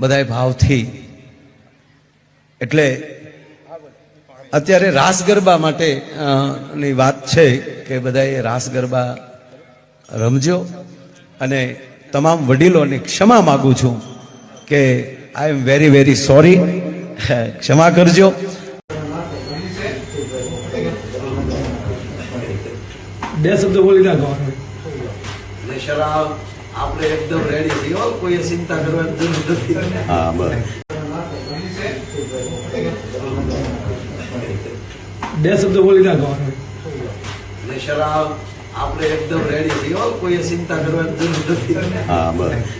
બધાએ ભાવથી. એટલે અત્યારે રાસ ગરબા માટે ની વાત છે કે બધાએ રાસ ગરબા રમજો. અને તમામ વડીલોની ક્ષમા માગું છું કે I am very very sorry ક્ષમા કરજો. બે શબ્દો બોલી નાખો. ને શરાબ આપણે એકદમ રેડી છીએ હો, કોઈએ ચિંતા કરવાની જરૂર નથી. હા બસ. બે શબ્દો બોલી નાખો. ને શરાબ આપણે એકદમ રેડી છીએ હો, કોઈએ ચિંતા કરવાની જરૂર નથી. હા બસ.